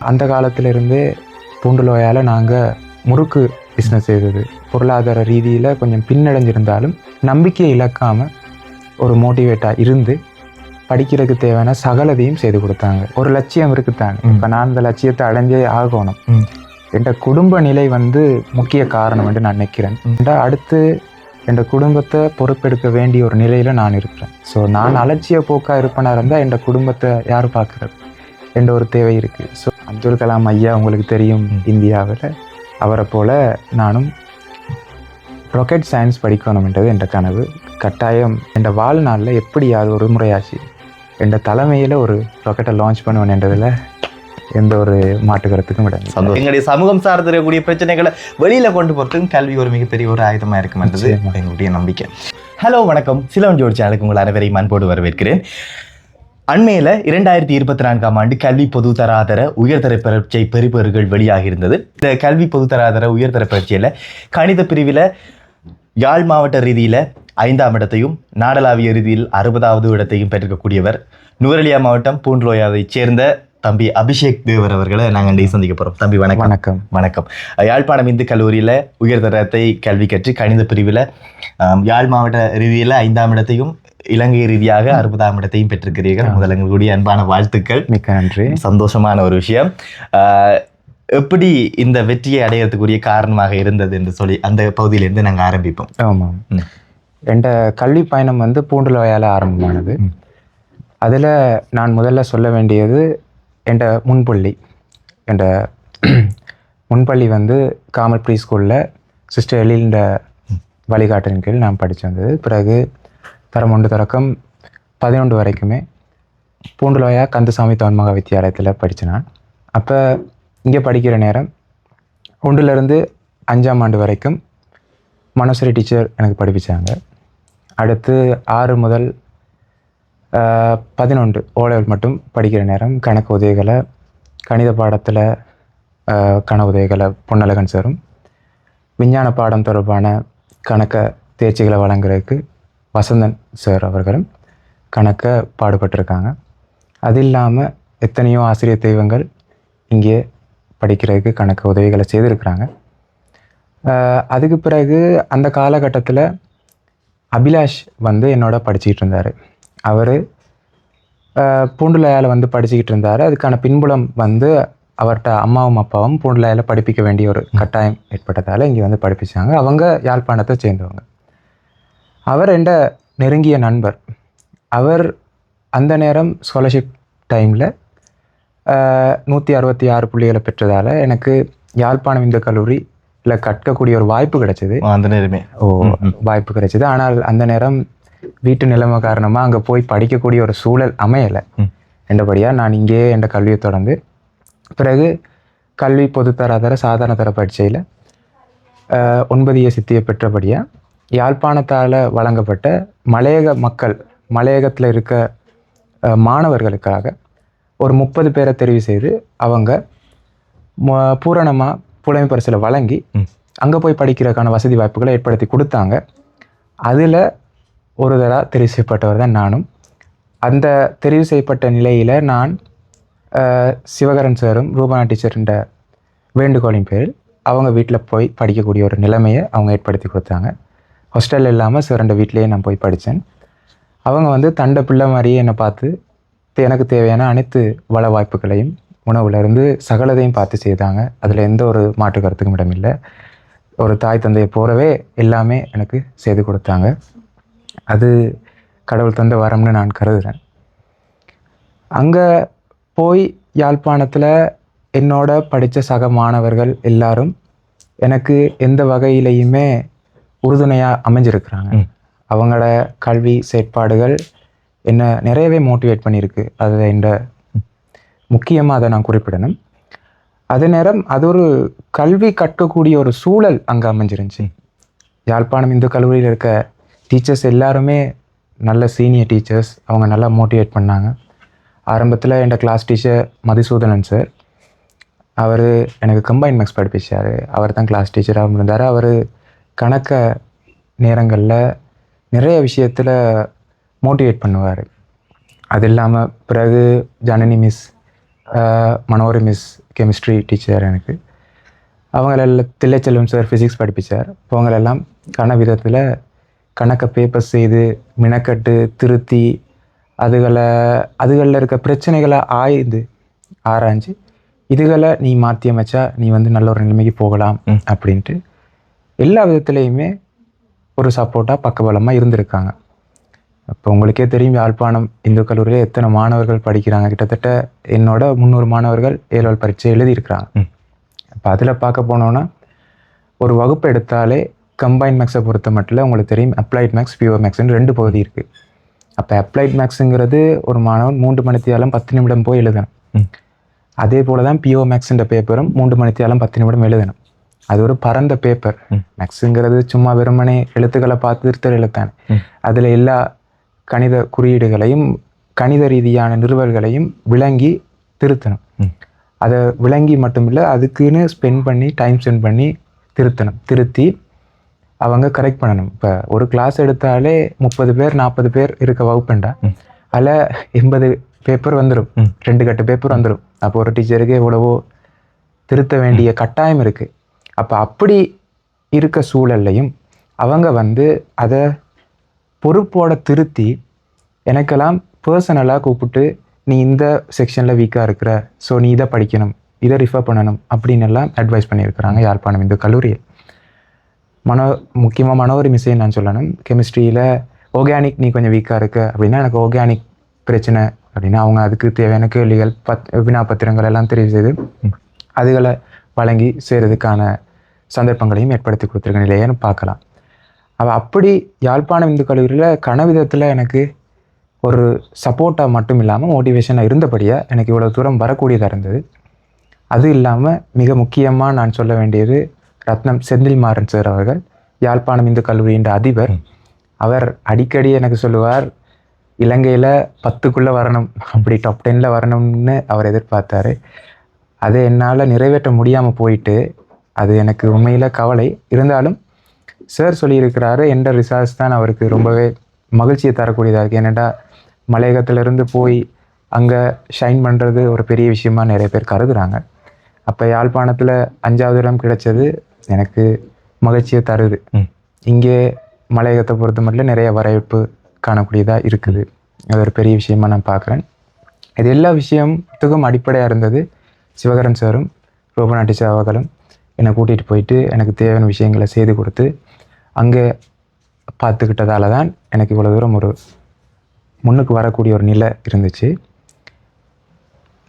அந்த காலத்திலிருந்தே பூண்டுலோயால் நாங்கள் முறுக்கு பிஸ்னஸ் செய்தது. பொருளாதார ரீதியில் கொஞ்சம் பின்னடைஞ்சிருந்தாலும் நம்பிக்கையை இழக்காமல் ஒரு மோட்டிவேட்டாக இருந்து படிக்கிறதுக்கு தேவையான சகலதையும் செய்து கொடுத்தாங்க. ஒரு லட்சியம் இருக்குத்தாங்க ம். இப்போ நான் அந்த லட்சியத்தை அடைஞ்சே ஆகணும். என் குடும்ப நிலை வந்து முக்கிய காரணம் என்று நான் நினைக்கிறேன். அடுத்து என் குடும்பத்தை பொறுப்பெடுக்க வேண்டிய ஒரு நிலையில் நான் இருக்கிறேன் ஸோ நான் அலட்சிய போக்காக இருப்பேனா இருந்தால் என் குடும்பத்தை யார் பார்க்குறது? என்ற ஒரு தேவை இருக்குது ஸோ அப்துல் கலாம் ஐயா உங்களுக்கு தெரியும். இந்தியாவில் அவரை போல நானும் ராக்கெட் சயின்ஸ் படிக்கணும்ன்றது என்ற கனவு கட்டாயம் என் வாழ்நாளில் எப்படியாவது ஒரு முறையாச்சு என் தலைமையில் ஒரு ராக்கெட்டை லான்ச் பண்ணுவேன் என்றதில் எந்த ஒரு மாற்று கருத்துக்கும் இடம் இல்லை. சந்தோஷம் எங்களுடைய சமூகம் சார்ந்து இருக்கக்கூடிய பிரச்சனைகளை வெளியில கொண்டு போறதுக்கும் கல்வி ஒரு மிகப்பெரிய ஒரு ஆயுதமா இருக்குமென்றது நிச்சயமா. எங்களுடைய நம்பிக்கை ஹலோ வணக்கம் சிலவன் ஜோடி சேனலுக்கு உங்கள் அனைவரையும் அன்போடு வரவேற்கிறேன் அண்மையில் இரண்டாயிரத்தி இருபத்தி நான்காம் ஆண்டு கல்வி பொதுத்தராதர உயர்தர பரீட்சை பெறுபவர்கள் வெளியாகி இருந்தது இந்த கல்வி பொதுத்தராதர உயர்தர பரீட்சையில் கணித பிரிவில் யாழ் மாவட்ட ரீதியில் ஐந்தாம் இடத்தையும் நாடளாவிய ரீதியில் அறுபதாவது இடத்தையும் பெற்றிருக்கக்கூடியவர் நுவரெலியா மாவட்டம் பூண்ட்ரோயாவைச் சேர்ந்த தம்பி அபிஷேக் தேவர் அவர்களை நாங்கள் இன்றைக்கு சந்திக்க போகிறோம் தம்பி வணக்கம். வணக்கம். வணக்கம். யாழ்ப்பாணம் இந்து கல்லூரியில் உயர்தரத்தை கல்வி கற்று கணித பிரிவில் யாழ் மாவட்ட ரீதியில் ஐந்தாம் இடத்தையும் இலங்கை ரீதியாக அறுபதாம் இடத்தையும் பெற்றிருக்கிறீர்கள். முதல்ல எங்களுடைய அன்பான வாழ்த்துக்கள். மிக்க நன்றி. சந்தோஷமான ஒரு விஷயம். எப்படி இந்த வெற்றியை அடையறதுக்குரிய காரணமாக இருந்தது என்று சொல்லி அந்த பகுதியிலேருந்து நாங்கள் ஆரம்பிப்போம். ஆமாம் ம். என் கல்வி பயணம் வந்து பூண்டுலோயால் ஆரம்பமானது. ம். அதில் நான் முதல்ல சொல்ல வேண்டியது என் முன்பள்ளி. என் முன்பள்ளி வந்து காமல் ப்ரீ ஸ்கூலில் சிஸ்டர் எழில்ன்ற வழிகாட்டின் கீழ் நான் படித்து வந்தது. பிறகு தரம் ஒன்று தொடக்கம். பதினொன்று வரைக்குமே பூண்டுலோயா கந்தசாமி தவன்மகா வித்தியாலயத்தில் படித்தேன் நான் அப்போ இங்கே படிக்கிற நேரம் ஒன்றுலேருந்து அஞ்சாம் ஆண்டு வரைக்கும் மனோசரி டீச்சர் எனக்கு படிப்பிச்சாங்க. அடுத்து ஆறு முதல் பதினொன்று ஓலெவல் மட்டும் படிக்கிற நேரம் கணக்கு உதவிகளை கணித பாடத்தில் கண உதவிகளை பொன்னழகன் சாரும் விஞ்ஞான பாடம் தொடர்பான கணக்க தேர்ச்சிகளை வழங்குறதுக்கு வசந்தன் சார் அவர்களும் கணக்க பாடுபட்டிருக்காங்க. அது இல்லாமல் எத்தனையோ ஆசிரியர் தெய்வங்கள் இங்கே படிக்கிறதுக்கு கணக்கு உதவிகளை செய்திருக்கிறாங்க. அதுக்கு பிறகு அந்த காலகட்டத்தில் அபிலாஷ் வந்து என்னோட படிச்சுக்கிட்டு இருந்தார். அவர் பூண்டுலையால் வந்து படிச்சுக்கிட்டு இருந்தார். அதுக்கான பின்புலம் வந்து அவர்கிட்ட அம்மாவும் அப்பாவும் பூண்டுலையால் படிப்பிக்க வேண்டிய ஒரு கட்டாயம் ஏற்பட்டதால் இங்கே வந்து படிப்பிச்சாங்க. அவங்க யாழ்ப்பாணத்தை சேர்ந்தவங்க. அவர் என்ற நெருங்கிய நண்பர். அவர் அந்த நேரம் ஸ்காலர்ஷிப் டைமில் நூற்றி அறுபத்தி ஆறு புள்ளிகளை பெற்றதால் எனக்கு யாழ்ப்பாணம் இந்து கல்லூரியில் கற்கக்கூடிய ஒரு வாய்ப்பு கிடைச்சது. அந்த நேரமே. ஓ வாய்ப்பு கிடைச்சது. ஆனால் அந்த நேரம் வீட்டு நிலைமை காரணமாக அங்கே போய் படிக்கக்கூடிய ஒரு சூழல் அமையலை. என்றபடியாக நான் இங்கேயே என்ற கல்வியை தொடர்ந்து பிறகு கல்வி பொதுத்தராதர சாதாரண தர பரீட்சையில் ஒன்பதிய சித்தியை பெற்றபடியாக யாழ்ப்பாணத்தால் வழங்கப்பட்ட மலையக மக்கள் மலையகத்தில் இருக்க மாணவர்களுக்காக ஒரு முப்பது பேரை தெரிவு செய்து அவங்க ம- பூரணமாக புலமை பரிசில் வழங்கி. அங்கே போய் படிக்கிறதுக்கான வசதி வாய்ப்புகளை ஏற்படுத்தி கொடுத்தாங்க. அதில் ஒரு தடவை தெரிவு செய்யப்பட்டவர் தான் நானும். அந்த தெரிவு செய்யப்பட்ட நிலையில் நான் சிவகரன் சாரும் ரூபனா டீச்சர்ன்ற வேண்டுகோளின் பேரில் அவங்க வீட்டில் போய் படிக்கக்கூடிய ஒரு நிலைமையை அவங்க ஏற்படுத்தி கொடுத்தாங்க. ஹாஸ்டல் இல்லாமல் சிவரண்ட வீட்டிலேயே நான் போய் படித்தேன் அவங்க வந்து தண்டை பிள்ளை மாதிரியே என்னை பார்த்து எனக்கு தேவையான அனைத்து வள வாய்ப்புகளையும் உணவுலேருந்து சகலதையும் பார்த்து செய்தாங்க. அதில் எந்த ஒரு மாற்று கருத்துக்கும் இடமில்லை. ஒரு தாய் தந்தையை போகிறவே எல்லாமே எனக்கு செய்து கொடுத்தாங்க. அது கடவுள் தந்த வரம்னு நான் கருதுகிறேன் அங்கே போய் யாழ்ப்பாணத்தில் என்னோட படித்த சக மாணவர்கள் எல்லாரும் எனக்கு எந்த வகையிலையுமே உறுதுணையாக அமைஞ்சிருக்கிறாங்க. அவங்களோட கல்வி செயற்பாடுகள் என்ன நிறையவே மோட்டிவேட் பண்ணியிருக்கு. அது இந்த முக்கியமாக அதை நான் குறிப்பிடணும். அதே நேரம் அது ஒரு கல்வி கற்கக்கூடிய ஒரு சூழல் அங்கே அமைஞ்சிருந்துச்சு. யாழ்ப்பாணம் இந்து கல்லூரியில் இருக்க டீச்சர்ஸ் எல்லாருமே நல்ல சீனியர் டீச்சர்ஸ். அவங்க நல்லா மோட்டிவேட் பண்ணாங்க. ஆரம்பத்தில் என் கிளாஸ் டீச்சர் மதுசூதனன் சார். அவர் எனக்கு கம்பைன் மேக்ஸ் படிப்பிச்சார். அவர் தான் கிளாஸ் டீச்சராகவும் இருந்தார் அவர் கணக்க நேரங்களில் நிறைய விஷயத்தில் மோட்டிவேட் பண்ணுவார். அது இல்லாமல் பிறகு Janani miss Manori miss chemistry teacher எனக்கு. அவங்களெல்லாம் தில்லைச்செல்வம் சார் ஃபிசிக்ஸ் படிப்பிச்சார். அவங்களெல்லாம் கன விதத்தில் கணக்கை பேப்பர் செய்து மினக்கட்டு திருத்தி அதுகளை அதுகளில் இருக்க பிரச்சனைகளை ஆய்ந்து ஆராய்ஞ்சு இதுகளை நீ மாற்றி அமைச்சா நீ வந்து நல்ல ஒரு நிலைமைக்கு போகலாம். அப்படின்ட்டு எல்லா விதத்துலேயுமே ஒரு சப்போர்ட்டாக பக்கபலமாக இருந்திருக்காங்க. இப்போ உங்களுக்கே தெரியும் யாழ்ப்பாணம் இந்து கல்லூரியில் எத்தனை மாணவர்கள் படிக்கிறாங்க. கிட்டத்தட்ட என்னோட முந்நூறு மாணவர்கள் ஏழாள் பரீட்சை எழுதியிருக்கிறாங்க. ம். அப்போ அதில் பார்க்க போனோன்னா ஒரு வகுப்பு எடுத்தாலே கம்பைன் மேக்ஸை பொறுத்த மட்டும் உங்களுக்கு தெரியும் அப்ளைட் மேக்ஸ் பியூர் மேக்ஸ்னு ரெண்டு பகுதி இருக்குது அப்போ அப்ளைட் மேக்ஸுங்கிறது ஒரு மாணவன் மூன்று மணித்தியாலம் பத்து நிமிடம் போய் எழுதணும். அதே போல தான் பிஓ மேக்ஸ்ன்ற பேப்பரும் மூன்று மணித்தியாலம் பத்து நிமிடம் எழுதணும். அது ஒரு பரந்த பேப்பர். மேக்ஸுங்கிறது சும்மா வெறுமனே எழுத்துக்களை பார்த்து திருத்தல் எழுத்தானே. அதில் எல்லா கணித குறியீடுகளையும் கணித ரீதியான நிறுவல்களையும் விளங்கி திருத்தணும். அதை விளங்கி மட்டுமில்லை அதுக்குன்னு ஸ்பெண்ட் பண்ணி டைம் ஸ்பெண்ட் பண்ணி திருத்தணும் திருத்தி அவங்க கரெக்ட் பண்ணணும் இப்போ ஒரு கிளாஸ் எடுத்தாலே முப்பது பேர் நாற்பது பேர் இருக்க வகுப்புண்டா. அதில் எண்பது பேப்பர் வந்துடும். ரெண்டு கட்டு பேப்பர் வந்துடும் அப்போ ஒரு டீச்சருக்கு எவ்வளவோ திருத்த வேண்டிய கட்டாயம் இருக்குது அப்போ அப்படி இருக்க சூழல்லையும் அவங்க வந்து அதை பொறுப்போட திருத்தி எனக்கெல்லாம் பர்சனலாக கூப்பிட்டு நீ இந்த செக்ஷனில் வீக்காக இருக்கிற ஸோ நீ இதை படிக்கணும் இதை ரிஃபர் பண்ணணும் அப்படின்னு எல்லாம் அட்வைஸ் பண்ணியிருக்கிறாங்க யாழ்ப்பாணம் இந்த கல்லூரியில். மனோ முக்கியமாக மனோரி மிஸ்ஸே நான் சொல்லணும். கெமிஸ்ட்ரியில் ஆர்கானிக் நீ கொஞ்சம் வீக்காக இருக்க அப்படின்னா எனக்கு ஆர்கானிக் பிரச்சனை அப்படின்னா அவங்க அதுக்கு தேவையான கேள்விகள் பத் வினாபத்திரங்கள் எல்லாம் தெரிவு செய்து அதுகளை வழங்கி செய்கிறதுக்கான சந்தர்ப்பங்களையும் ஏற்படுத்தி கொடுத்துருக்க நிலையன்னு பார்க்கலாம். அவள் அப்படி யாழ்ப்பாணம் இந்து கல்லூரியில் கனவிதத்தில் எனக்கு ஒரு சப்போர்ட்டாக மட்டும் இல்லாமல் மோட்டிவேஷனாக இருந்தபடியாக எனக்கு இவ்வளோ தூரம் வரக்கூடியதாக இருந்தது. அது இல்லாமல் மிக முக்கியமாக நான் சொல்ல வேண்டியது ரத்னம் செந்தில்மாறன் சார் அவர்கள் யாழ்ப்பாணம் இந்து கல்லூரியின் அதிபர். அவர் அடிக்கடி எனக்கு சொல்லுவார் இலங்கையில் பத்துக்குள்ளே வரணும் அப்படி டாப் டென்னில் வரணும்னு அவர் எதிர்பார்த்தார். அதை என்னால் நிறைவேற்ற முடியாமல் போயிட்டு அது எனக்கு உண்மையில் கவலை. இருந்தாலும் சார் சொல்லியிருக்கிறாரு எந்த ரிசல்ட்ஸ் தான் அவருக்கு ரொம்பவே மகிழ்ச்சியை தரக்கூடியதாக இருக்குது ஏன்னாடா மலையகத்திலிருந்து போய் அங்கே ஷைன் பண்ணுறது ஒரு பெரிய விஷயமா நிறைய பேர் கருதுறாங்க. அப்போ யாழ்ப்பாணத்தில் அஞ்சாவது இடம் கிடைச்சது எனக்கு மகிழ்ச்சியை தருது. இங்கே மலையகத்தை பொறுத்த மட்டும் நிறைய வரவேற்பு காணக்கூடியதாக இருக்குது. அது ஒரு பெரிய விஷயமா நான் பார்க்குறேன். இது எல்லா விஷயத்துக்கும் அடிப்படையாக இருந்தது சிவகரன் சாரும் ரூபநாட்டி சேவர்களும் என்னை கூட்டிகிட்டு போயிட்டு எனக்கு தேவையான விஷயங்களை செய்து கொடுத்து அங்கே பார்த்துக்கிட்டதால தான் எனக்கு இவ்வளோ தூரம் ஒரு முன்னுக்கு வரக்கூடிய ஒரு நிலை இருந்துச்சு.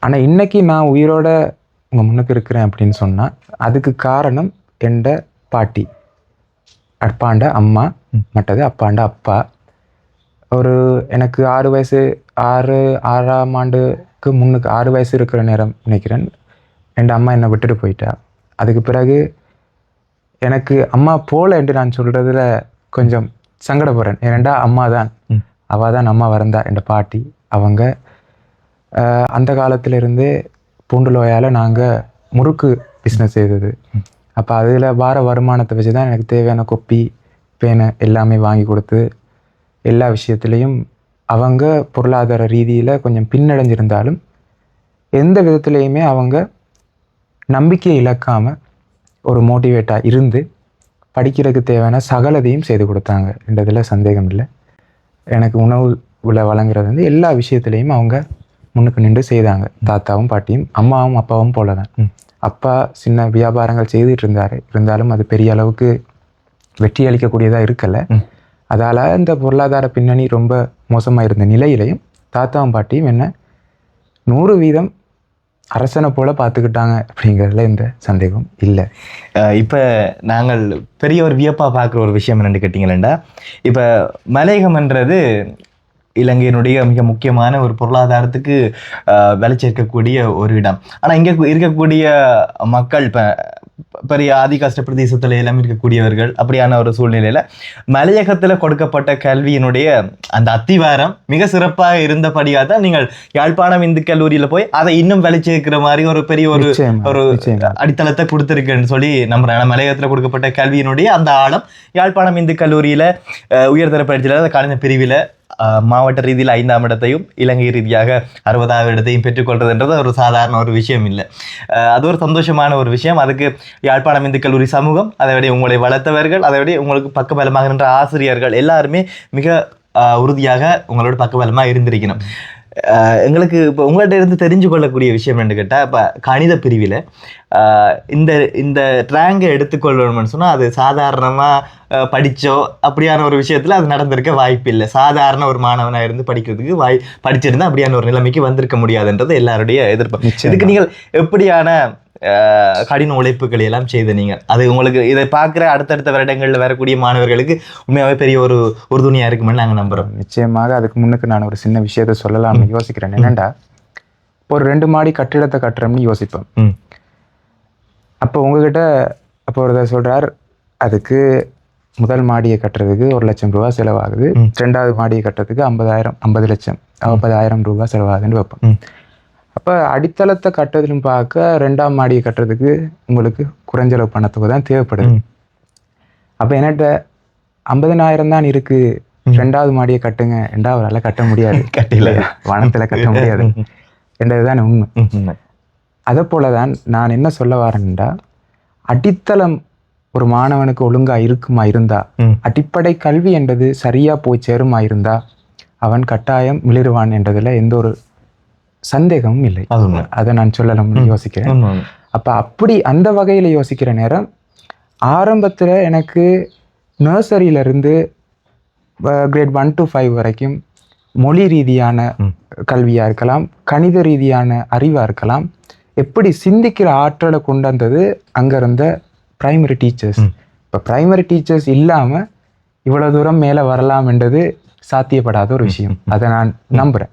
ஆனால் இன்னைக்கு நான் உயிரோட உங்கள் முன்னுக்கு இருக்கிறேன் அப்படின்னு சொன்னால் அதுக்கு காரணம் எந்த பாட்டி. அப்பாண்ட அம்மா மற்றது அப்பாண்ட அப்பா. ஒரு எனக்கு ஆறு வயசு ஆறு ஆறாம் ஆண்டுக்கு முன்னுக்கு ஆறு வயசு இருக்கிற நேரம் நினைக்கிறேன். என் அம்மா என்னை விட்டுட்டு போயிட்டா. அதுக்கு பிறகு எனக்கு அம்மா போல என்று நான் சொல்கிறதுல கொஞ்சம் சங்கடப்படுறேன். ஏனெண்டா அம்மா தான். அவள் தான் அம்மா வரந்தா என் பாட்டி அவங்க. அந்த காலத்திலிருந்தே பூண்டுலோயால் நாங்கள் முறுக்கு பிஸ்னஸ் செய்தது. அப்போ அதில் வார வருமானத்தை வச்சு தான் எனக்கு தேவையான கொப்பி பேனை எல்லாமே வாங்கி கொடுத்து எல்லா விஷயத்துலேயும் அவங்க பொருளாதார ரீதியில் கொஞ்சம் பின்னடைஞ்சிருந்தாலும் எந்த விதத்துலேயுமே அவங்க நம்பிக்கை இழக்காமல் ஒரு மோட்டிவேட்டாக இருந்து படிக்கிறதுக்கு தேவையான சகலதையும் செய்து கொடுத்தாங்க என்றதில் சந்தேகம் இல்லை. எனக்கு உணவு உள்ள வழங்குறது வந்து எல்லா விஷயத்துலேயும் அவங்க முன்னுக்கு நின்று செய்தாங்க. தாத்தாவும் பாட்டியும் அம்மாவும் அப்பாவும் போல தான். அப்பா சின்ன வியாபாரங்கள் செய்துட்டு இருந்தார். இருந்தாலும் அது பெரிய அளவுக்கு வெற்றி அளிக்கக்கூடியதாக இருக்கல. அதால் இந்த பொருளாதார பின்னணி ரொம்ப மோசமாக இருந்த நிலையிலையும் தாத்தாவும் பாட்டியும் என்ன நூறு வீதம் அரசனை போல பார்த்துக்கிட்டாங்க அப்படிங்கிறதுல இந்த சந்தேகம் இல்லை. இப்போ நாங்கள் பெரிய ஒரு வியப்பாக பார்க்குற ஒரு விஷயம் என்னென்னு கேட்டீங்களா இப்போ மலையகம்ன்றது இலங்கையினுடைய மிக முக்கியமான ஒரு பொருளாதாரத்துக்கு விளைச்சிருக்கக்கூடிய விலை சேர்க்கக்கூடிய ஒரு இடம். ஆனால் இங்கே இருக்கக்கூடிய மக்கள் இப்போ பெரிய ஆதி கஷ்ட பிரதேசத்துல எல்லாம் இருக்கக்கூடியவர்கள் அப்படியான ஒரு சூழ்நிலையில மலையகத்துல கொடுக்கப்பட்ட கல்வியினுடைய அந்த அத்திவாரம் மிக சிறப்பாக இருந்தபடியாக தான் நீங்கள் யாழ்ப்பாணம் இந்து கல்லூரியில போய் அதை இன்னும் விலை சேர்க்கிற மாதிரி ஒரு பெரிய ஒரு ஒரு. அடித்தளத்தை கொடுத்துருக்குன்னு சொல்லி நம்ம மலையகத்துல கொடுக்கப்பட்ட கல்வியினுடைய அந்த ஆழம் யாழ்ப்பாணம் இந்து கல்லூரியில உயர்தர பயிற்சியில கலைஞர் பிரிவில மாவட்ட ரீதியில் ஐந்தாம் இடத்தையும் இலங்கை ரீதியாக அறுபதாவது இடத்தையும் பெற்றுக்கொள்றதுன்றது ஒரு சாதாரண ஒரு விஷயம் இல்லை அது ஒரு சந்தோஷமான ஒரு விஷயம் அதுக்கு யாழ்ப்பாணம் இந்து கல்லூரி சமூகம் அதை விட உங்களை வளர்த்தவர்கள் அதை விட உங்களுக்கு பக்கபலமாக நின்ற ஆசிரியர்கள் எல்லாருமே மிக உறுதியாக உங்களோட பக்கபலமாக இருந்திருக்கணும். எங்களுக்கு இப்போ உங்கள்கிட்ட இருந்து தெரிஞ்சு கொள்ளக்கூடிய விஷயம் என்னன்னு கேட்டால் இப்போ கணித பிரிவில் இந்த இந்த ரேங்கை எடுத்துக்கொள்ளணும்னு சொன்னால் அது சாதாரணமாக படித்தோ அப்படியான ஒரு விஷயத்தில் அது நடந்திருக்க வாய்ப்பு இல்லை சாதாரண ஒரு மாணவனாக இருந்து படிக்கிறதுக்கு வாய் படிச்சிருந்தா அப்படியான ஒரு நிலைமைக்கு வந்திருக்க முடியாதுன்றது எல்லாருடைய எதிர்ப்பு. இதுக்கு நீங்கள் எப்படியான கடின உழைப்புகளை எல்லாம் செய்த நீங்கள். அது உங்களுக்கு இதை பார்க்குற அடுத்தடுத்த வருடங்களில் வரக்கூடிய மாணவர்களுக்கு உண்மையாகவே பெரிய ஒரு உறுதுணையாக இருக்குமென்னு நாங்கள் நம்புகிறோம் நிச்சயமாக அதுக்கு முன்னுக்கு நான் ஒரு சின்ன விஷயத்த சொல்லலாம்னு யோசிக்கிறேன். என்னண்டா இப்போ ஒரு ரெண்டு மாடி கட்டிடத்தை கட்டுறோம்னு யோசிப்போம். அப்போ உங்ககிட்ட அப்போ ஒருத்தர் சொல்றார் அதுக்கு முதல் மாடியை கட்டுறதுக்கு ஒரு லட்சம் ரூபா செலவாகுது. ரெண்டாவது மாடியை கட்டுறதுக்கு ஐம்பதாயிரம் ஐம்பது லட்சம் ஐம்பதாயிரம் ரூபா செலவாகுதுன்னு வைப்போம். அப்போ அடித்தளத்தை கட்டுறதுன்னு பார்க்க ரெண்டாம் மாடியை கட்டுறதுக்கு உங்களுக்கு குறைஞ்சளவு பணத்துக்கு தான் தேவைப்படுது. அப்போ என்கிட்ட ஐம்பதனாயிரம் தான் இருக்கு. ரெண்டாவது மாடியை கட்டுங்க. ரெண்டா அவரால் கட்ட முடியாது. கட்டில. வனத்தில் கட்ட முடியாது. என்றதுதான் உண்மை. அதை போல தான் நான் என்ன சொல்ல வரேன்டா அடித்தளம் ஒரு மாணவனுக்கு ஒழுங்கா இருக்குமா இருந்தா அடிப்படை கல்வி என்பது சரியா போய் சேருமா இருந்தா அவன் கட்டாயம் மிளிருவான் என்றதுல எந்த ஒரு சந்தேகமும் இல்லை. அது நான் சொல்லலாம்னு யோசிக்கிறேன். அப்ப அப்படி அந்த வகையில யோசிக்கிற நேரம் ஆரம்பத்துல எனக்கு நர்சரியில இருந்து கிரேட் ஒன் டு ஃபைவ் வரைக்கும் மொழி ரீதியான. கல்வியா இருக்கலாம் கணித ரீதியான அறிவா இருக்கலாம் எப்படி சிந்திக்கிற ஆற்றலை கொண்டு வந்தது அங்க இருந்த பிரைமரி டீச்சர்ஸ். இப்போ பிரைமரி டீச்சர்ஸ் இல்லாம இவ்வளவு தூரம் மேலே வரலாம் என்றது சாத்தியப்படாத ஒரு விஷயம். அதை நான் நம்புறேன்.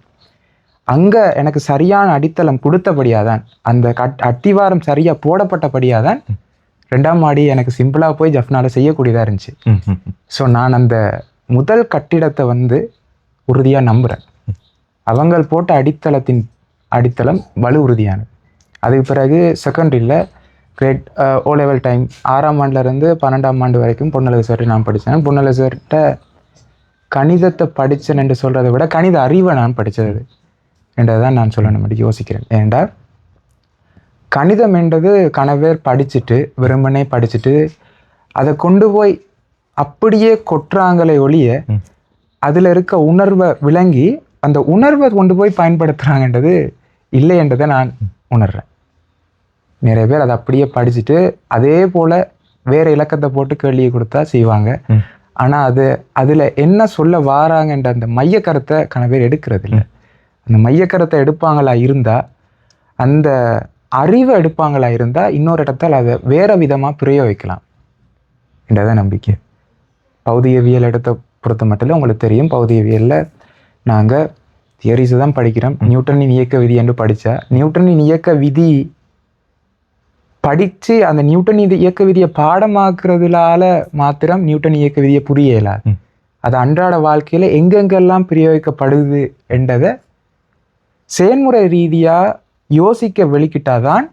அங்கே எனக்கு சரியான அடித்தளம் கொடுத்தபடியாக தான் அந்த கட் அத்திவாரம் சரியாக போடப்பட்டபடியாக தான் ரெண்டாம் மாடி எனக்கு சிம்பிளாக போய் ஜஃப்னால செய்யக்கூடியதாக இருந்துச்சு. ஸோ நான் அந்த முதல் கட்டிடத்தை வந்து உறுதியாக நம்புகிறேன் அவங்க போட்ட அடித்தளத்தின் அடித்தளம் வலு உறுதியானது. அதுக்கு பிறகு செகண்டரியில் கிரேட் ஓ லெவல் டைம் ஆறாம் ஆண்டுலேருந்து பன்னெண்டாம் ஆண்டு வரைக்கும் பொன்னலகு சார்ட்டு நான் படித்தேன் பொன்னலகு சார்கிட்ட கணிதத்தை படித்தேன் என்று சொல்கிறத விட கணித அறிவை நான் படித்தது என்றதை தான் நான் சொல்லணும் அப்படி யோசிக்கிறேன். ஏன்டா கணிதம் என்றது கணவர் படிச்சுட்டு வெறுமனே படிச்சுட்டு அதை கொண்டு போய் அப்படியே கொட்டுறாங்களே ஒழிய. அதில் இருக்க உணர்வை விளங்கி அந்த உணர்வை கொண்டு போய் பயன்படுத்துகிறாங்கன்றது இல்லை என்றதை நான் உணர்றேன். நிறைய பேர் அதை அப்படியே படிச்சுட்டு அதே போல் வேறு இலக்கத்தை போட்டு கேள்வியை கொடுத்தா செய்வாங்க. ஆனால் அது அதில் என்ன சொல்ல வாராங்கன்ற அந்த மைய கருத்தை கன பேர் எடுக்கிறது இல்லை அந்த மைய கருத்தை எடுப்பாங்களா இருந்தால் அந்த அறிவை எடுப்பாங்களா இருந்தால் இன்னொரு இடத்துல அதை வேற விதமாக பிரயோகிக்கலாம் என்றதான் நம்பிக்கை. பௌதிகவியல் இடத்தை பொறுத்த மட்டும் உங்களுக்கு தெரியும் பௌதிகவியலில் நாங்கள் தியரிஸ் தான் படிக்கிறோம். நியூட்டனின் இயக்க விதி என்று படித்தா நியூட்டனின் இயக்க விதி படித்து அந்த நியூட்டன் இது இயக்க விதியை பாடமாக்குறதுனால மாத்திரம் நியூட்டன் இயக்க விதியை புரிய இயலாது. அது அன்றாட வாழ்க்கையில் எங்கெங்கெல்லாம் பிரயோகிக்கப்படுது என்றதை செயல்முறை ரீதியாக யோசிக்க வெளிக்கிட்டாதான்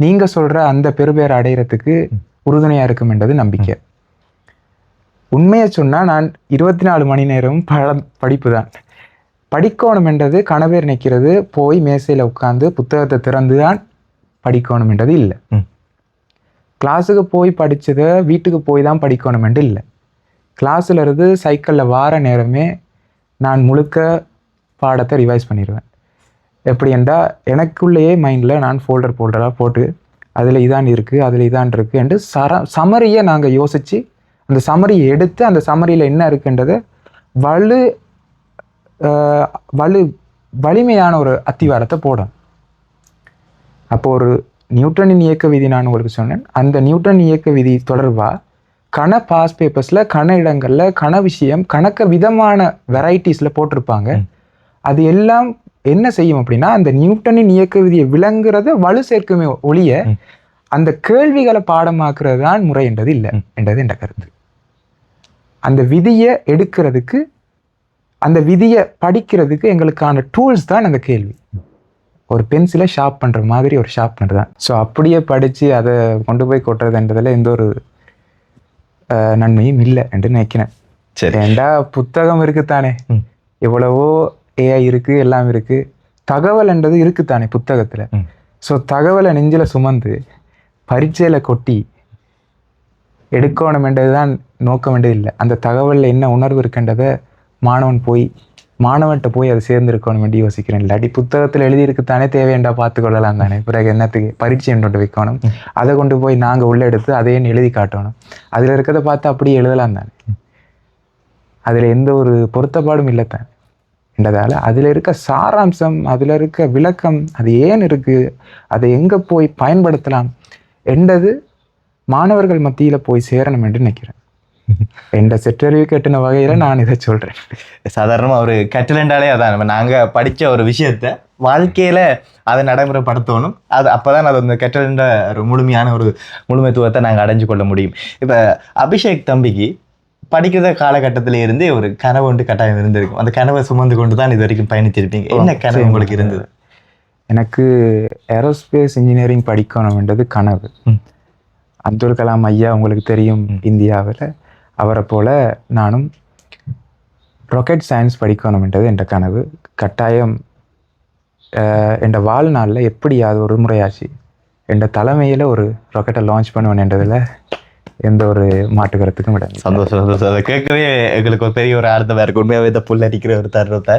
நீங்கள் சொல்கிற அந்த பெருபேர் அடையிறதுக்கு உறுதுணையாக இருக்கும் என்றது நம்பிக்கை. உண்மையை சொன்னால் நான் இருபத்தி நாலு மணி நேரம் பட படிப்பு தான் படிக்கணும் என்றது கணவர் நிற்கிறது போய் மேசையில் உட்காந்து புத்தகத்தை திறந்து தான் படிக்கணும் என்றது இல்லை. கிளாஸுக்கு போய் படிச்சதை வீட்டுக்கு போய் தான் படிக்கணும் என்று இல்லை. கிளாஸ்ல இருந்து சைக்கிளில் வார நேரமே நான் முழுக்க பாடத்தை ரிவைஸ் பண்ணிடுவேன் எப்படி என்றால் எனக்குள்ளேயே மைண்டில் நான் ஃபோல்டர் ஃபோல்டராக போட்டு அதில் இதான் இருக்குது அதில் இதான் இருக்குது என்று சர சமரியை நாங்கள் யோசித்து அந்த சமரியை எடுத்து அந்த சமரியில் என்ன இருக்குன்றதை வலு வலு வலிமையான ஒரு அத்திவாரத்தை போடும். அப்போ ஒரு நியூட்டனின் இயக்க விதி நான் உங்களுக்கு சொன்னேன். அந்த நியூட்டன் இயக்க விதி தொடர்பாக கன பாஸ் பேப்பர்ஸில் கன இடங்களில் கன விஷயம் கணக்க விதமான வெரைட்டிஸில் போட்டிருப்பாங்க. அது எல்லாம் என்ன செய்யும் அப்படின்னா அந்த நியூட்டனின் இயக்க விதியை விளங்குறத வலு சேர்க்குமே ஒழிய. அந்த கேள்விகளை பாடமாக்குறது தான் முறை என்றது இல்லை என்றது என்ற கருத்து. அந்த விதியை எடுக்கிறதுக்கு அந்த விதியை படிக்கிறதுக்கு எங்களுக்கான டூல்ஸ் தான் அந்த கேள்வி. ஒரு பென்சிலை ஷார்ப் பண்ணுற மாதிரி ஒரு ஷார்ப்னர் தான். ஸோ அப்படியே படித்து அதை கொண்டு போய் கொட்டுறதுன்றதுல எந்த ஒரு நன்மையும் இல்லை என்று நினைக்கிறேன். சரி. ஏண்டா புத்தகம் இருக்குத்தானே. எவ்வளவோ ஏஐ இருக்குது எல்லாம் இருக்குது தகவல்ன்றது இருக்குதானே புத்தகத்தில். ம். ஸோ தகவலை நெஞ்சில் சுமந்து பரீட்சையில் கொட்டி எடுக்கணுமென்றது தான் நோக்கம் வேண்டியது இல்லை. அந்த தகவலில் என்ன உணர்வு இருக்கின்றதை மாணவன் போய் மாணவன்கிட்ட போய் அதை சேர்ந்துருக்கணும் வேண்டி யோசிக்கிறேன். இல்லாட்டி புத்தகத்தில் எழுதியிருக்குத்தானே தேவையண்டா பார்த்துக்கொள்ளலாம் தானே. பிறகு என்னத்துக்கு? பரீட்சை கொண்டு வைக்கணும். அதை கொண்டு போய் நாங்கள் உள்ள எடுத்து அதையே எழுதி காட்டணும். அதில் இருக்கிறத பார்த்து அப்படியே எழுதலாம் தானே. அதில் எந்த ஒரு பொருத்தப்பாடும் இல்லை தானே. என்றதால் அதில் இருக்க சாராம்சம் அதில் இருக்க விளக்கம் அது ஏன் இருக்குது அதை எங்கே போய் பயன்படுத்தலாம்? என்றது மாணவர்கள் மத்தியில் போய் சேரணும் என்று நினைக்கிறேன். என்ற சிற்றறிவு கட்டின வகையில் நான் இதை சொல்கிறேன் சாதாரணமாக ஒரு கட்டலண்டாலே அதான். நம்ம நாங்கள் படித்த ஒரு விஷயத்த வாழ்க்கையில் அதை நடைமுறைப்படுத்தணும். அது அப்போ தான் அது அந்த கட்டலண்ட ஒரு முழுமையான ஒரு முழுமைத்துவத்தை நாங்கள் அடைஞ்சு கொள்ள முடியும். இப்போ அபிஷேக் தம்பிக்கு படிக்கிற காலகட்டத்தில இருந்தே ஒரு கனவு ஒன்று கட்டாயம் இருந்திருக்கும். அந்த கனவை சுமந்து கொண்டு தான் இது வரைக்கும் பயணித்திருப்பீங்க. என்ன கனவு உங்களுக்கு இருந்தது? எனக்கு ஏரோஸ்பேஸ் இன்ஜினியரிங் படிக்கணும்ன்றது கனவு. அப்துல் கலாம் ஐயா உங்களுக்கு தெரியும் இந்தியாவில். அவரை போல நானும் ராக்கெட் சயின்ஸ் படிக்கணும்ன்றது என்ற கனவு. கட்டாயம் என்ற வாழ்நாளில் எப்படியாவது ஒரு முறையாச்சு என்ற தலைமையில் ஒரு ராக்கெட்டை லான்ச் பண்ணுவேன்ன்றதில் எந்த ஒரு மாற்று கருத்துக்கும் விட சந்தோஷம் சந்தோஷம். அதை கேட்கவே எங்களுக்கு ஒரு பெரிய ஒரு ஆர்த்தமாக இருக்கு. உண்மையாகவே இந்த புல்லரிக்கிற ஒரு தருணத்தை.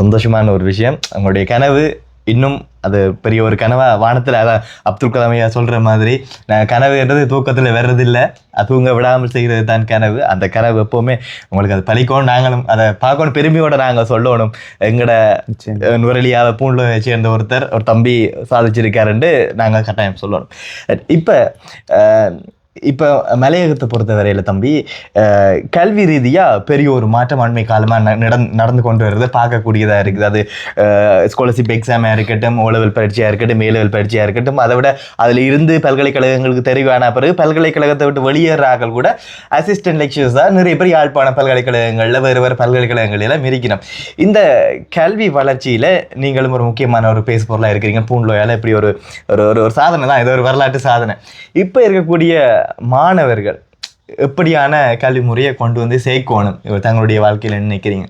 சந்தோஷமான ஒரு விஷயம். உங்களுடைய கனவு இன்னும் அது பெரிய ஒரு கனவா வானத்தில் அதான் அப்துல் கலாம் ஐயா சொல்கிற மாதிரி நான் கனவுன்றது தூக்கத்தில் வர்றதில்லை. அது தூங்க விடாமல் செய்கிறது தான் கனவு. அந்த கனவு எப்போவுமே உங்களுக்கு அது பழிக்கணும் நாங்களும் அதை பார்க்கணும். பெருமையோட நாங்கள் சொல்லணும். எங்களோட நுரலியாவை பூண்டில் சேர்ந்த ஒருத்தர் ஒரு தம்பி சாதிச்சிருக்காருன்ட்டு நாங்கள் கட்டாயம் சொல்லணும். இப்போ இப்போ மலையகத்தை பொறுத்த வரையில் தம்பி கல்வி ரீதியாக பெரிய ஒரு மாற்றம் அண்மை காலமாக நடந்து கொண்டு வர்றதை பார்க்கக்கூடியதாக இருக்குது. அது ஸ்காலர்ஷிப் எக்ஸாமாக இருக்கட்டும் ஓ லெவல் பரீட்சையாக இருக்கட்டும் ஏ லெவல் பரீட்சையாக இருக்கட்டும் அதை விட அதில் இருந்து பல்கலைக்கழகங்களுக்கு தெரிவான பிறகு பல்கலைக்கழகத்தை விட்டு வெளியேறாக்கள் கூட அசிஸ்டன்ட் லெக்சர்ஸாக நிறைய பேர் யாழ்ப்பாண பல்கலைக்கழகங்களில் வேறு வேறு பல்கலைக்கழகங்களெல்லாம் மிரிக்கணும் இந்த கல்வி வளர்ச்சியில் நீங்களும் ஒரு முக்கியமான ஒரு பேசு பொருளாக இருக்கிறீங்க. பூண்டோயால் இப்படி ஒரு ஒரு ஒரு ஒரு சாதனை தான். இது ஒரு வரலாற்று சாதனை. இப்போ இருக்கக்கூடிய மாணவர்கள் எப்படியான கல்வி முறையை கொண்டு வந்து சேர்க்கணும்? இவர் தங்களுடைய வாழ்க்கையில் நினைக்கிறீங்க?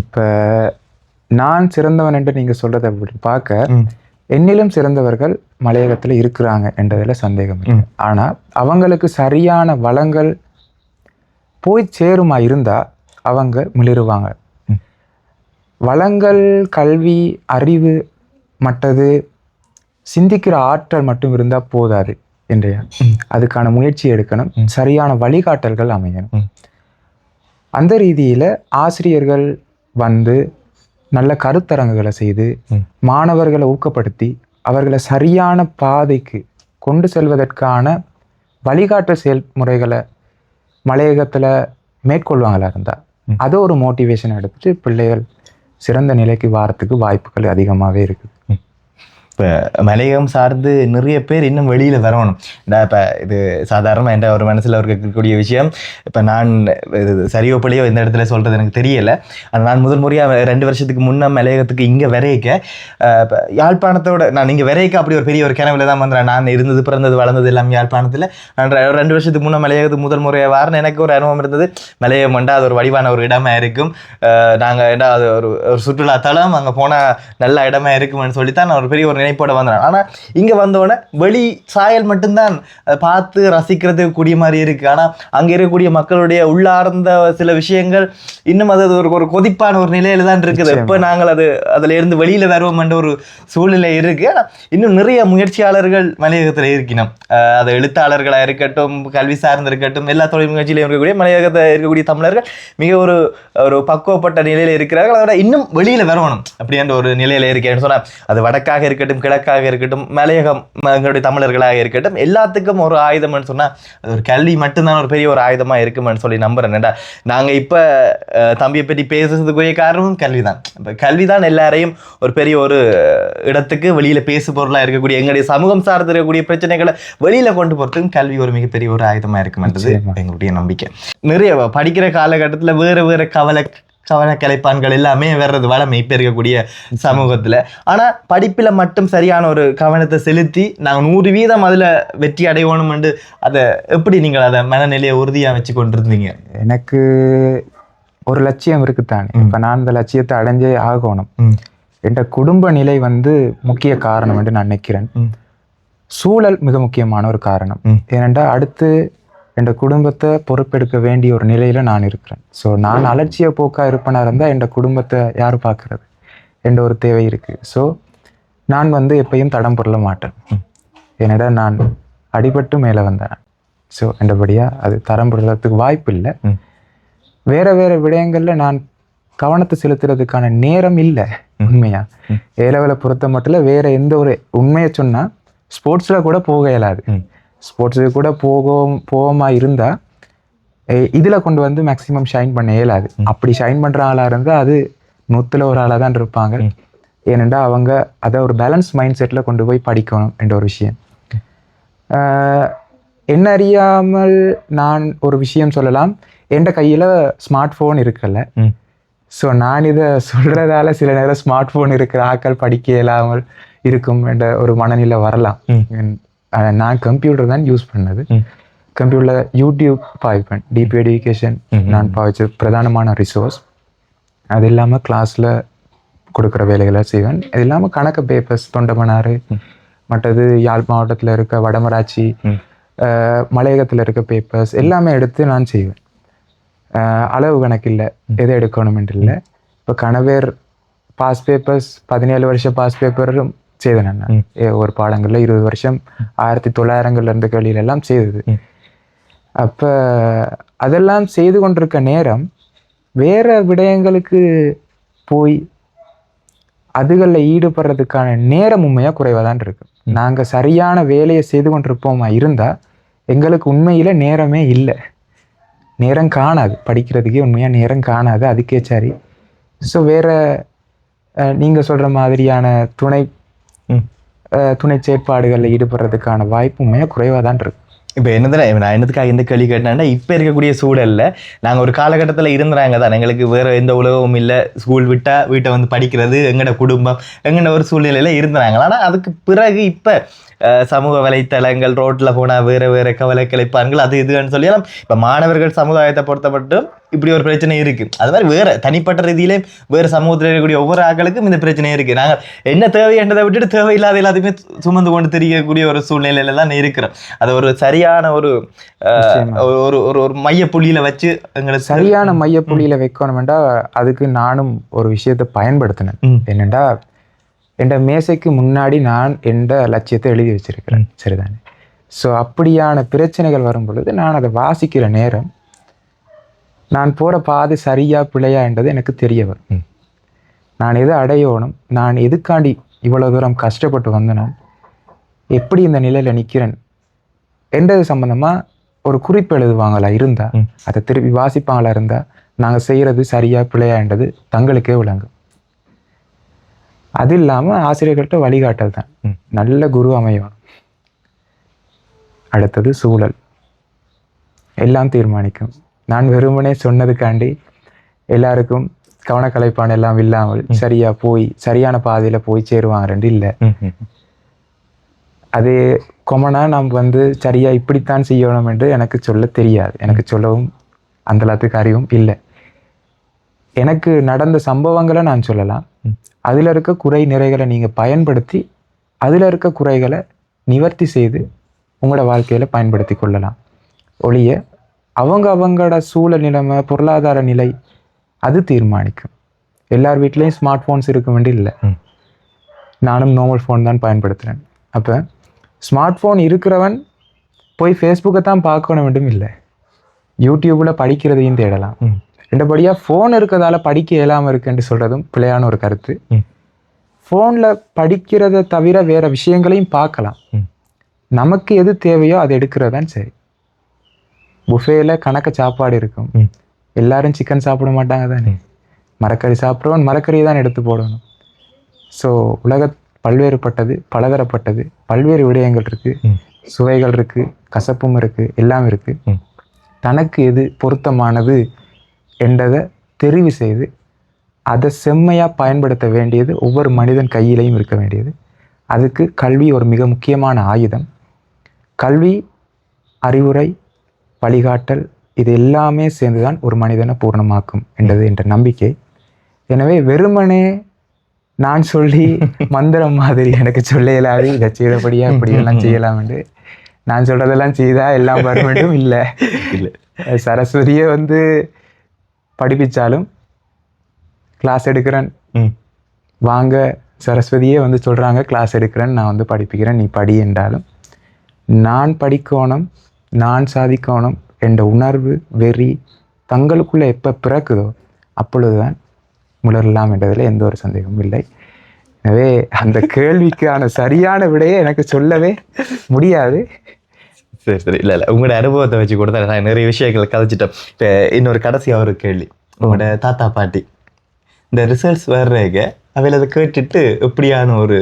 இப்போ நான் சிறந்தவன் என்று நீங்கள் சொல்கிறத அப்படி பார்க்க. என்னிலும் சிறந்தவர்கள் மலையகத்தில் இருக்கிறாங்க என்றதில் சந்தேகம் இல்லை. ஆனால் அவங்களுக்கு சரியான வளங்கள் போய் சேருமா இருந்தால் அவங்க மிளிருவாங்க. வளங்கள் கல்வி அறிவு மற்றது சிந்திக்கிற ஆற்றல் மட்டும் இருந்தால் போதாது. இன்றைய அதுக்கான முயற்சி எடுக்கணும் சரியான வழிகாட்டல்கள் அமையணும். அந்த ரீதியில் ஆசிரியர்கள் வந்து நல்ல கருத்தரங்குகளை செய்து. மாணவர்களை ஊக்கப்படுத்தி அவர்களை சரியான பாதைக்கு கொண்டு செல்வதற்கான வழிகாட்டு செயல்முறைகளை மலையகத்தில் மேற்கொள்வாங்களா இருந்தால். அதை ஒரு மோட்டிவேஷன் எடுத்துட்டு பிள்ளைகள் சிறந்த நிலைக்கு வாரத்துக்கு வாய்ப்புகள் அதிகமாகவே இருக்குது இப்போ மலையகம் சார்ந்து நிறைய பேர் இன்னும் வெளியில் வரணும். டா இப்போ இது சாதாரணமாக என்ற ஒரு மனசில் இருக்கக்கூடிய விஷயம். இப்போ நான் இது சரியோ பிள்ளையோ இந்த இடத்துல சொல்கிறது எனக்கு தெரியலை. ஆனால் நான் முதல் முறையாக ரெண்டு வருஷத்துக்கு முன்னே மலையகத்துக்கு இங்கே விரைக்க இப்போ யாழ்ப்பாணத்தோட நான் இங்கே விரைக்க அப்படி ஒரு பெரிய ஒரு கிணவில் தான் வந்தேன். நான் இருந்தது பிறந்தது வளர்ந்தது எல்லாம் யாழ்ப்பாணத்தில். நான் ரெண்டு வருஷத்துக்கு முன்னே மலையகத்துக்கு முதல் முறையாக வாரேன் எனக்கு ஒரு அனுபவம் இருந்தது. மலையகம் வந்தா அது ஒரு வடிவான ஒரு இடமா இருக்கும். நாங்கள் ஏண்டா அது ஒரு ஒரு சுற்றுலாத்தலம் அங்கே போனால் நல்ல இடமா இருக்கும்னு சொல்லித்தான் நான் ஒரு பெரிய ஒரு நினைப்போட வந்தேன். ஆனால் இங்கே வந்தோடனே வெளி சாயல் மட்டும்தான் பார்த்து ரசிக்கிறதுக்கு கூடிய மாதிரி இருக்கு. ஆனால் அங்கே இருக்கக்கூடிய மக்களுடைய உள்ளார்ந்த சில விஷயங்கள் இன்னும் அது ஒரு ஒரு கொதிப்பான ஒரு நிலையில தான் இருக்குது. எப்போ நாங்கள் அது அதில் இருந்து வெளியில் வருவோம் என்ற ஒரு சூழ்நிலை இருக்கு. ஆனால் இன்னும் நிறைய முயற்சியாளர்கள் மலையகத்தில் இருக்கணும் அது எழுத்தாளர்களாக இருக்கட்டும் கல்வி சார்ந்து இருக்கட்டும் எல்லா தொழில் முயற்சியிலும் இருக்கக்கூடிய மலையகத்தில் இருக்கக்கூடிய தமிழர்கள் மிக ஒரு ஒரு பக்குவப்பட்ட நிலையில் இருக்கிறார்கள். அதோட இன்னும் வெளியில் வரணும் அப்படின்ற ஒரு நிலையில் இருக்கேன்னு சொன்னால் அது வடக்காக இருக்கட்டும் கிழக்காக இருக்கட்டும் மலையகம் எங்களுடைய தமிழர்களாக இருக்கட்டும் எல்லாத்துக்கும் ஒரு ஆயுதம்னு சொன்னால் அது ஒரு கல்வி மட்டும்தான் ஒரு பெரிய ஒரு ஆயுதமாக இருக்குமென்னு சொல்லி நம்புறேன். ஏன்டா நாங்கள் இப்போ தம்பியை பற்றி பேசுறதுக்குரிய காரணமும் கல்வி தான் இப்போ கல்வி தான் எல்லாரையும் ஒரு பெரிய ஒரு இடத்துக்கு வெளியில் பேசு பொருளாக இருக்கக்கூடிய எங்களுடைய சமூகம் சார்ந்து இருக்கக்கூடிய பிரச்சனைகளை வெளியில் கொண்டு போகிறதுக்கும் கல்வி ஒரு மிகப்பெரிய ஒரு ஆயுதமாக இருக்குமென்றது. எங்களுடைய நம்பிக்கை. நிறைய படிக்கிற காலகட்டத்தில் வேறு வேறு கவலை கவன கலைப்பான்கள் எல்லாமே வர்றது வளமை இப்போ இருக்கக்கூடிய சமூகத்தில். ஆனால் படிப்பில் மட்டும் சரியான ஒரு கவனத்தை செலுத்தி நாங்கள் நூறு வீதம் அதில் வெற்றி அடையணும்னு அதை எப்படி நீங்கள் அதை மனநிலையை உறுதியாக வச்சு கொண்டிருந்தீங்க எனக்கு ஒரு லட்சியம் இருக்குத்தானே. இப்போ நான் அந்த லட்சியத்தை அடைஞ்சே ஆகணும். என்ற குடும்ப நிலை வந்து முக்கிய காரணம் என்று நான் நினைக்கிறேன். சூழல் மிக முக்கியமான ஒரு காரணம். ஏனென்றால் அடுத்து என் குடும்பத்தை பொறுப்பெடுக்க வேண்டிய ஒரு நிலையில நான் இருக்கிறேன். ஸோ நான் அலட்சிய போக்கா இருப்பனா இருந்தால் என் குடும்பத்தை யார் பார்க்கறது? என்ற ஒரு தேவை இருக்கு. ஸோ நான் வந்து எப்பயும் தடம் பொருள மாட்டேன். ஏனடா நான் அடிபட்டு மேலே வந்தேன். ஸோ என்றபடியாக அது தரம் பொருளத்துக்கு வாய்ப்பு இல்லை. வேறு வேற வேற விடயங்கள்ல நான் கவனத்தை செலுத்துறதுக்கான நேரம் இல்லை உண்மையா? ஏலவில் பொறுத்த மட்டும் வேற எந்த ஒரு உண்மையை சொன்னா ஸ்போர்ட்ஸ்ல கூட போக இயலாது. ஸ்போர்ட்ஸுக்கு கூட போகும் போகாம இருந்தா எ- இதுல கொண்டு வந்து மேக்ஸிமம் ஷைன் பண்ண இயலாது. அப்படி ஷைன் பண்ற ஆளா இருந்தா அது நூத்துல ஒரு ஆளா தான் இருப்பாங்க. ஏனென்றா அவங்க அதை ஒரு பேலன்ஸ் மைண்ட் செட்ல கொண்டு போய் படிக்கணும் என்ற ஒரு விஷயம். என்ன அறியாமல் நான் ஒரு விஷயம் சொல்லலாம். என்ற கையில ஸ்மார்ட் ஃபோன் இருக்கல ம். ஸோ நான் இதை சொல்றதால சில நேரம் ஸ்மார்ட் ஃபோன் இருக்கிற ஆட்கள் படிக்க இயலாமல் இருக்கும் என்ற ஒரு மனநிலை வரலாம். என்- நான் கம்ப்யூட்டர் தான் யூஸ் பண்ணது. கம்ப்யூட்டரில் யூடியூப் பாய்ப்பேன் டிபி எஜுகேஷன் நான் பாய்ச்ச பிரதானமான ரிசோர்ஸ் அது இல்லாமல் கிளாஸில் கொடுக்குற வேலைகளை செய்வேன். இது இல்லாமல் கணக்கு பேப்பர்ஸ் தொண்டமனாறு மற்றது யாழ் மாவட்டத்தில் இருக்க வடமராட்சி மலையகத்தில் இருக்க பேப்பர்ஸ் எல்லாமே எடுத்து நான் செய்வேன். அளவு கணக்கு இல்லை எதை எடுக்கணுமென்று இல்லை இப்போ கணவேர் பாஸ் பேப்பர்ஸ் பதினேழு வருஷம் பாஸ் பேப்பரும் செய்தேன் நான். ஏ, ஒரு பாடங்களில் இருபது வருஷம் ஆயிரத்தி தொள்ளாயிரங்கள்ல இருந்த கேள்வியில எல்லாம் செய்தது. அப்போ அதெல்லாம் செய்து கொண்டிருக்க நேரம் வேற விடயங்களுக்கு போய் அதுகளில் ஈடுபடுறதுக்கான நேரம் உண்மையாக குறைவாக தான் இருக்கு நாங்கள் சரியான வேலையை செய்து கொண்டிருப்போமா இருந்தால் எங்களுக்கு உண்மையில் நேரமே இல்லை. நேரம் காணாது. படிக்கிறதுக்கே உண்மையாக நேரம் காணாது. அதுக்கே சரி ஸோ வேற அஹ், நீங்க சொல்ற மாதிரியான துணை துணை செயற்பாடுகளில் ஈடுபடுறதுக்கான வாய்ப்பு உண்மையாக குறைவாக தான் இருக்கு. இப்போ என்னதுல நான் என்னதுக்காக இந்த கேள்வி கேட்டேன்னா இப்போ இருக்கக்கூடிய சூழல்ல நாங்கள் ஒரு காலகட்டத்தில் இருந்தாங்க தான். எங்களுக்கு வேற எந்த உலகமும் இல்லை. ஸ்கூல் விட்டா வீட்டை வந்து படிக்கிறது எங்கட குடும்பம் எங்கட ஒரு சூழ்நிலையில இருந்தாங்க ஆனால் அதுக்கு பிறகு இப்போ சமூக வலைத்தளங்கள் ரோட்ல போனா வேற வேற கவலை கிளைப்பான்கள் அது இதுன்னு சொல்லி எல்லாம் இப்போ மாணவர்கள் சமுதாயத்தை பொறுத்த மட்டும் இப்படி ஒரு பிரச்சனை இருக்கு. அது மாதிரி வேற தனிப்பட்ட ரீதியிலே வேற சமூகத்தில் இருக்கக்கூடிய ஒவ்வொரு ஆட்களுக்கும் இந்த பிரச்சனை இருக்கு. நாங்கள் என்ன தேவைன்றதை விட்டுட்டு தேவையில்லாத எல்லாத்தையுமே சுமந்து கொண்டு தெரியக்கூடிய ஒரு சூழ்நிலையில தான் இருக்கிறோம். அது ஒரு சரியான ஒரு. ஒரு ஒரு ஒரு மைய புள்ளியில வச்சு எங்களுக்கு சரியான மையப்புள்ளியில வைக்கணும்டா அதுக்கு நானும் ஒரு விஷயத்தை பயன்படுத்தினேன். என்னண்டா என்ற மேசைக்கு முன்னாடி நான் எந்த லட்சியத்தை எழுதி வச்சிருக்கிறேன். சரிதானே? ஸோ அப்படியான பிரச்சனைகள் வரும் பொழுது நான் அதை வாசிக்கிற நேரம் நான் போற பாதை சரியா பிழையா என்றது எனக்கு தெரிய வரும். நான் எதை அடையணும் நான் எதுக்காண்டி இவ்வளவு தூரம் கஷ்டப்பட்டு வந்த நான் எப்படி இந்த நிலையில நிக்கிறேன் என்றது சம்பந்தமா ஒரு குறிப்பு எழுதுவாங்களா இருந்தா ம். அதை திருப்பி வாசிப்பாங்களா இருந்தா நாங்க செய்யறது சரியா பிழையான்றது தங்களுக்கே விளங்கும் அது இல்லாம ஆசிரியர்கள்ட்ட வழிகாட்டல் தான். நல்ல குரு அமையணும் அடுத்தது சூழல் எல்லாம் தீர்மானிக்கும் நான் வெறுமனே சொன்னதுக்காண்டி எல்லாருக்கும் கவனக்கலைப்பான் எல்லாம் இல்லாமல் சரியா போய் சரியான பாதையில போய் சேருவாங்க இல்லை. ம், ம், அது கொமனா நாம் வந்து சரியா இப்படித்தான் செய்யணும் என்று எனக்கு சொல்ல தெரியாது. எனக்கு சொல்லவும் அந்த அளவுக்கு அறிவும் இல்லை. எனக்கு நடந்த சம்பவங்களை நான் சொல்லலாம். அதுல இருக்க குறை நிறைகளை நீங்க பயன்படுத்தி அதுல இருக்க குறைகளை நிவர்த்தி செய்து உங்களோட வாழ்க்கையில பயன்படுத்தி கொள்ளலாம். ஒழிய அவங்க அவங்களோட சூழல் நிலைமை பொருளாதார நிலை அது தீர்மானிக்கும் எல்லார் வீட்லேயும் ஸ்மார்ட் ஃபோன்ஸ் இருக்க வேண்டிய இல்லை. நானும் நார்மல் ஃபோன் தான் பயன்படுத்துகிறேன் அப்போ ஸ்மார்ட் ஃபோன் இருக்கிறவன் போய் ஃபேஸ்புக்கை தான் பார்க்கணும் வேண்டும் இல்லை யூடியூப்பில் படிக்கிறதையும் தேடலாம். ரெண்டபடியாக ஃபோன் இருக்கிறதால படிக்க இயலாமல் இருக்குன்னு சொல்கிறதும் பிழையான ஒரு கருத்து. ஃபோனில் படிக்கிறத தவிர வேற விஷயங்களையும் பார்க்கலாம். நமக்கு எது தேவையோ அதை எடுக்கிறது தான் சரி புஃபேல கணக்க சாப்பாடு இருக்கும். எல்லாரும் சிக்கன் சாப்பிட மாட்டாங்க தானே மரக்கறி சாப்பிட்றவன் மரக்கறியை தான் எடுத்து போடணும். ஸோ உலக பல்வேறுபட்டது பலதரப்பட்டது பல்வேறு விடயங்கள் இருக்கு. ம். சுவைகள் இருக்கு கசப்பும் இருக்கு எல்லாம் இருக்கு. ம். தனக்கு எது பொருத்தமானது என்றதை தெரிவு செய்து அதை செம்மையாக பயன்படுத்த வேண்டியது ஒவ்வொரு மனிதன் கையிலையும் இருக்க வேண்டியது. அதுக்கு கல்வி ஒரு மிக முக்கியமான ஆயுதம். கல்வி அறிவுரை வழிகாட்டல் இது எல்லாமே சேர்ந்துதான் ஒரு மனிதனை பூர்ணமாக்கும் என்றது என்ற நம்பிக்கை. எனவே வெறுமனே நான் சொல்லி மந்திரம் மாதிரி எனக்கு சொல்ல இயலாது இதை செய்தபடியா இப்படி எல்லாம் செய்யலாம் என்று. நான் சொல்றதெல்லாம் செய்தா எல்லாம் வர வேண்டும்? இல்லை. இல்லை. சரஸ்வதியை வந்து படிப்பிச்சாலும் கிளாஸ் எடுக்கிறேன். வாங்க சரஸ்வதியே வந்து சொல்கிறாங்க கிளாஸ் எடுக்கிறேன் நான் வந்து படிப்பிக்கிறேன் நீ படி என்றாலும். நான் படிக்கணும் நான் சாதிக்கணும் என்ற உணர்வு வெறி தங்களுக்குள்ளே எப்போ பிறக்குதோ அப்பொழுதுதான் முளரலாம் என்றதில் எந்த ஒரு சந்தேகமும் இல்லை. எனவே அந்த கேள்விக்கான சரியான விடையை எனக்கு சொல்லவே முடியாது. சரி சரி. இல்லை இல்லை. உங்களோட அனுபவத்தை வச்சு கூட தான் நான் நிறைய விஷயங்கள் கதைச்சிட்டேன். இப்போ இன்னொரு கடைசியாக ஒரு கேள்வி. உங்களோட தாத்தா பாட்டி. இந்த ரிசல்ட்ஸ் வர்றதுக்கு அவையில் அதை கேட்டுட்டு எப்படியான ஒரு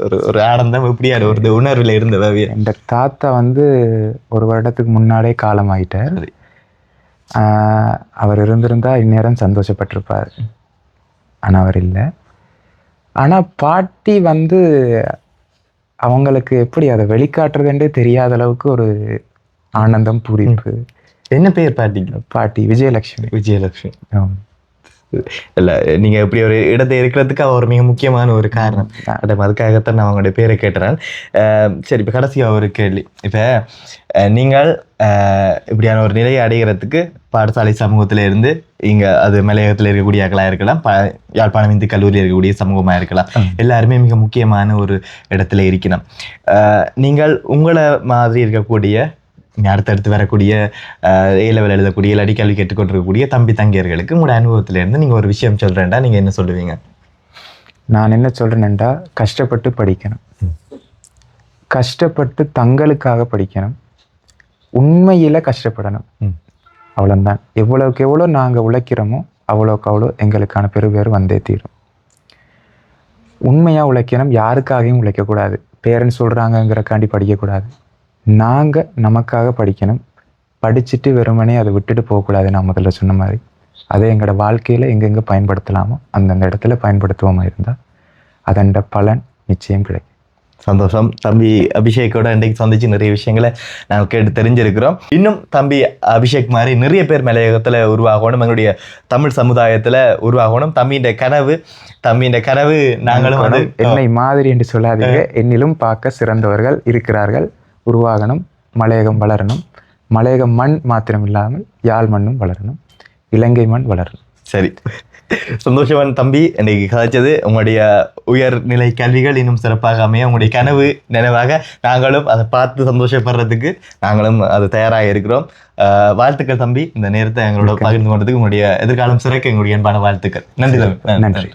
ஒரு ஒரு ஆனந்தம் எப்படியான ஒரு உணர்வில் இருந்த வவிய என் தாத்தா வந்து ஒரு வருடத்துக்கு முன்னாடியே காலமாயிட்டார். சரி. ஆஹ் அவர் இருந்திருந்தா இந்நேரம் சந்தோஷப்பட்டிருப்பார். ஆனால் அவர் இல்லை. ஆனால் பாட்டி வந்து அவங்களுக்கு எப்படி அதை வெளிக்காட்டுறதுன்றே தெரியாத அளவுக்கு ஒரு ஆனந்தம் பூரிப்பு. என்ன பேர் பாட்டிங்க பாட்டி விஜயலட்சுமி. விஜயலட்சுமி. இல்லை நீங்க இப்படி ஒரு இடத்தை இருக்கிறதுக்கு அவர் மிக முக்கியமான ஒரு காரணம். அதை அதுக்காகத்தான் நான் அவங்களுடைய பேரை கேட்டுறேன். சரி இப்போ கடைசியாக ஒரு கேள்வி. இப்போ நீங்கள் இப்படியான ஒரு நிலையை அடைகிறதுக்கு பாடசாலை சமூகத்துல இருந்து இங்க அது மலையகத்தில் இருக்கக்கூடிய ஆக்களாக இருக்கலாம் ப யாழ்ப்பாணம் இந்து கல்லூரியில் இருக்கக்கூடிய சமூகமாக இருக்கலாம். எல்லாருமே மிக முக்கியமான ஒரு இடத்துல இருக்கணும். நீங்கள் உங்களை மாதிரி இருக்கக்கூடிய அடுத்தடுத்து வரக்கூடிய ஏ லெவல் எழுதக்கூடிய இல்லாட்டி கல்வி கேட்டுக்கொண்டிருக்கக்கூடிய தம்பி தங்கியர்களுக்கு உங்களோட அனுபவத்துல இருந்து நீங்க ஒரு விஷயம் சொல்றேன்டா நீங்க என்ன சொல்லுவீங்க? நான் என்ன சொல்கிறேன்டா கஷ்டப்பட்டு படிக்கணும். கஷ்டப்பட்டு தங்களுக்காக படிக்கணும். உண்மையில் கஷ்டப்படணும். ம். அவ்வளோதான் எவ்வளோக்கு எவ்வளோ நாங்கள் உழைக்கிறோமோ அவ்வளோக்கு அவ்வளோ எங்களுக்கான பெருபேர் வந்தே தீரும். உண்மையாக உழைக்கணும் யாருக்காகவும் உழைக்கக்கூடாது. பேரண்ட்ஸ் சொல்கிறாங்கங்கிறக்காண்டி படிக்கக்கூடாது. நாங்கள் நமக்காக படிக்கணும். படிச்சுட்டு வெறுமனே அதை விட்டுட்டு போகக்கூடாது நான் முதல்ல சொன்ன மாதிரி. அதை எங்களோட வாழ்க்கையில் எங்கெங்கே பயன்படுத்தலாமோ அந்தந்த இடத்துல பயன்படுத்துவோமா இருந்தால் அதண்ட பலன் நிச்சயம் கிடைக்கும். சந்தோஷம். தம்பி அபிஷேக்கோட இன்றைக்கு சந்திச்சு நிறைய விஷயங்களை நாங்கள் கேட்டு தெரிஞ்சிருக்கிறோம். இன்னும் தம்பி அபிஷேக் மாதிரி நிறைய பேர் மலையகத்துல உருவாகணும். எங்களுடைய தமிழ் சமுதாயத்துல உருவாகணும். தம்பியின் கனவு தம்பியின் கனவு நாங்களும் வந்து என்னை மாதிரி என்று சொல்லாதீங்க. என்னிலும் பார்க்க சிறந்தவர்கள் இருக்கிறார்கள். உருவாகணும் மலையகம் வளரணும். மலையகம் மண் மாத்திரம் இல்லாமல் யாழ் மண்ணும் வளரணும். இலங்கை மண் வளரணும். சரி. சந்தோஷவான் தம்பி இன்னைக்கு கதைச்சது உங்களுடைய உயர்நிலை கல்விகள் இன்னும் சிறப்பாக அமைய உங்களுடைய கனவு நினைவாக நாங்களும் அதை பார்த்து சந்தோஷப்படுறதுக்கு நாங்களும் அது தயாராக இருக்கிறோம். வாழ்த்துக்கள் தம்பி. இந்த நேரத்தை எங்களோட பகிர்ந்து கொண்டதுக்கு உங்களுடைய எதிர்காலம் சிறக்க எங்களுடைய அன்பான வாழ்த்துக்கள். நன்றி தம்பி. நன்றி.